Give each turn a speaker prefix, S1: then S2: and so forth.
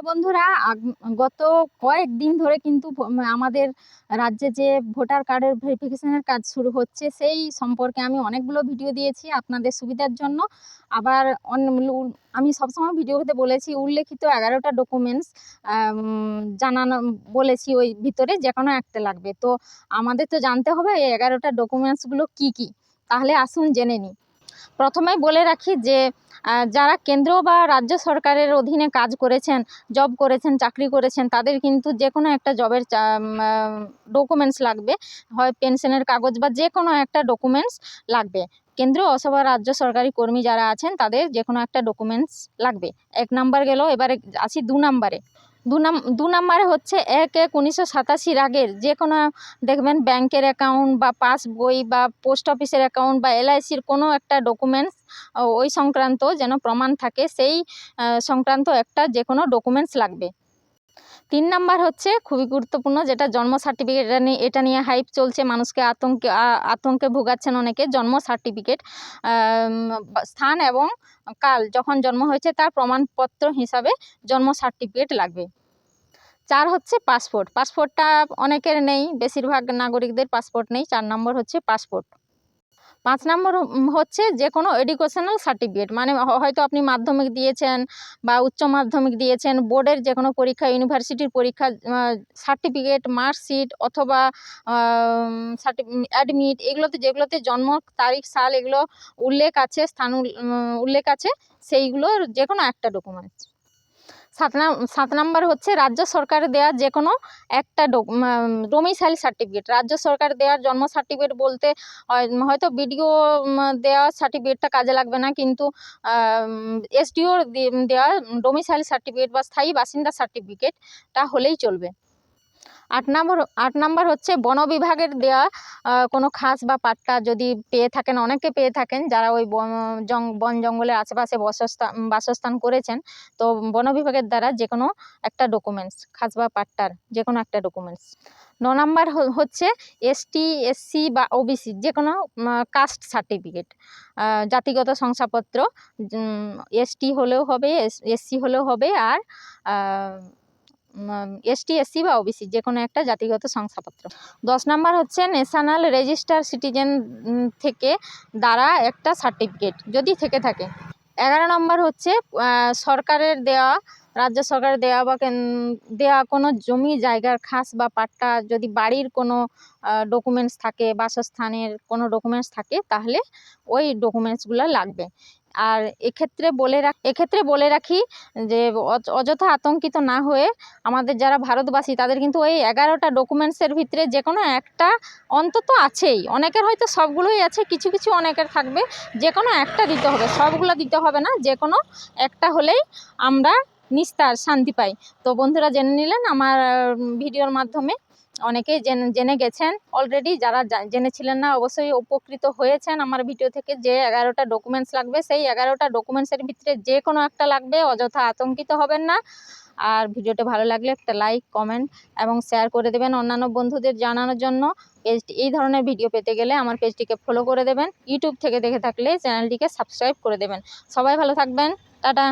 S1: তো বন্ধুরা গত কয়েকদিন ধরে কিন্তু আমাদের রাজ্যে যে ভোটার কার্ডের ভেরিফিকেশনের কাজ শুরু হচ্ছে, সেই সম্পর্কে আমি অনেকগুলো ভিডিও দিয়েছি আপনাদের সুবিধার জন্য। আবার আমি সবসময় ভিডিওতে বলেছি, উল্লেখিত এগারোটা ডকুমেন্টস জানানো, বলেছি ওই ভিতরে যে কোনো একটা লাগবে। তো আমাদের তো জানতে হবে এই এগারোটা ডকুমেন্টসগুলো কি কি। তাহলে আসুন জেনে নিই। প্রথমেই বলে রাখি যে যারা কেন্দ্র বা রাজ্য সরকারের অধীনে কাজ করেছেন জব করেছেন, চাকরি করেছেন, তাদের কিন্তু যে কোনো একটা জবের ডকুমেন্টস লাগবে। হয় পেনশনের কাগজ বা যে কোনো একটা ডকুমেন্টস লাগবে। কেন্দ্র অথবা রাজ্য সরকারি কর্মী যারা আছেন, তাদের যে কোনো একটা ডকুমেন্টস লাগবে। এক নাম্বার গেল, এবারে আসি দু নাম্বারে দু দু নাম্বারে হচ্ছে এক এক উনিশশো সাতাশির আগের যে কোনো দেখবেন ব্যাংকের অ্যাকাউন্ট বা পাসবই বা পোস্ট অফিসের অ্যাকাউন্ট বা এলআইসির কোনো একটা ডকুমেন্টস ওই সংক্রান্ত যেন প্রমাণ থাকে, সেই সংক্রান্ত একটা যে কোনো ডকুমেন্টস লাগবে। তিন নাম্বার হচ্ছে খুবই গুরুত্বপূর্ণ যেটা জন্ম সার্টিফিকেট এটা নিয়ে এটা নিয়ে হাইপ চলছে, মানুষকে আতঙ্কে আতঙ্কে ভোগাচ্ছেন অনেকে জন্ম সার্টিফিকেট স্থান এবং কাল যখন জন্ম হয়েছে তার প্রমাণপত্র হিসাবে জন্ম সার্টিফিকেট লাগবে। চার হচ্ছে পাসপোর্ট পাসপোর্টটা অনেকের নেই, বেশিরভাগ নাগরিকদের পাসপোর্ট নেই, চার নম্বর হচ্ছে পাসপোর্ট পাঁচ নম্বর হচ্ছে যে কোনো এডুকেশনাল সার্টিফিকেট মানে হয়তো আপনি মাধ্যমিক দিয়েছেন বা উচ্চ মাধ্যমিক দিয়েছেন, বোর্ডের যে কোনো পরীক্ষা ইউনিভার্সিটির পরীক্ষা সার্টিফিকেট মার্কশিট অথবা অ্যাডমিট এগুলোতে যেগুলোতে জন্ম, তারিখ, সাল এগুলো উল্লেখ আছে, স্থান উল্লেখ আছে, সেইগুলোর যে কোনো একটা ডকুমেন্টস সাত সাত নাম্বার হচ্ছে রাজ্য সরকার দেওয়া যে কোনো একটা ডোমিসাইল সার্টিফিকেট রাজ্য সরকার দেওয়ার জন্ম সার্টিফিকেট বলতে হয়- হয়তো বিডিও দেওয়া সার্টিফিকেটটা কাজে লাগবে না, কিন্তু এসডিও দেওয়া ডোমিসাইল সার্টিফিকেট বা স্থায়ী বাসিন্দা সার্টিফিকেটটা হলেই চলবে। আট নম্বর আট নম্বর হচ্ছে বন বিভাগের দেওয়া কোনো খাস বা পাট্টা যদি পেয়ে থাকেন, অনেকে পেয়ে থাকেন যারা ওই বন বন জঙ্গলের আশেপাশে বসস্থান বাসস্থান করেছেন, তো বন বিভাগের দ্বারা যে কোনো একটা ডকুমেন্টস খাস বা পাট্টার যে কোনো একটা ডকুমেন্টস ন নম্বর হচ্ছে এসটি এসসি বা ওবিসি যে কোনো কাস্ট সার্টিফিকেট জাতিগত শংসাপত্র এসটি হলেও হবে এসসি হলেও হবে, আর এসটি এসসি বা ওবিসি যে কোনো একটা জাতিগত শংসাপত্র। দশ নাম্বার হচ্ছে ন্যাশনাল রেজিস্টার সিটিজেন থেকে দ্বারা একটা সার্টিফিকেট যদি থেকে থাকে। এগারো নম্বর হচ্ছে সরকারের দেওয়া রাজ্য সরকারের দেওয়া বা দেওয়া কোনো জমি, জায়গার খাস বা পাট্টা, যদি বাড়ির কোনো ডকুমেন্টস থাকে, বাসস্থানের কোনো ডকুমেন্টস থাকে, তাহলে ওই ডকুমেন্টসগুলো লাগবে। আর এক্ষেত্রে বলে রাখ, এক্ষেত্রে বলে রাখি যে অয- অযথা আতঙ্কিত না হয়ে আমাদের যারা ভারতবাসী তাদের কিন্তু ওই এগারোটা ডকুমেন্টসের ভিতরে যে কোনো একটা অন্তত আছেই। অনেকের হয়তো সবগুলোই আছে, কিছু কিছু অনেকের থাকবে। যে কোনো একটা দিতে হবে, সবগুলো দিতে হবে না যে কোনো একটা হলেই আমরা নিস্তার, শান্তি পাই। তো বন্ধুরা জেনে নিলেন আমার ভিডিওর মাধ্যমে। অনেকেই জেনে জেনে গেছেন। অলরেডি যারা জেনেছিলেন না, অবশ্যই উপকৃত হয়েছেন আমার ভিডিও থেকে যে এগারোটা ডকুমেন্টস লাগবে, সেই এগারোটা ডকুমেন্টসের ভিতরে যে কোনো একটা লাগবে, অযথা আতঙ্কিত হবেন না। আর ভিডিওটা ভালো লাগলে একটা লাইক কমেন্ট এবং শেয়ার করে দেবেন অন্যান্য বন্ধুদের জানানোর জন্য। পেজটি এই ধরনের ভিডিও পেতে গেলে আমার পেজটিকে ফলো করে দেবেন। ইউটিউব থেকে দেখে থাকলে চ্যানেলটিকে সাবস্ক্রাইব করে দেবেন। সবাই ভালো থাকবেন। টাটা।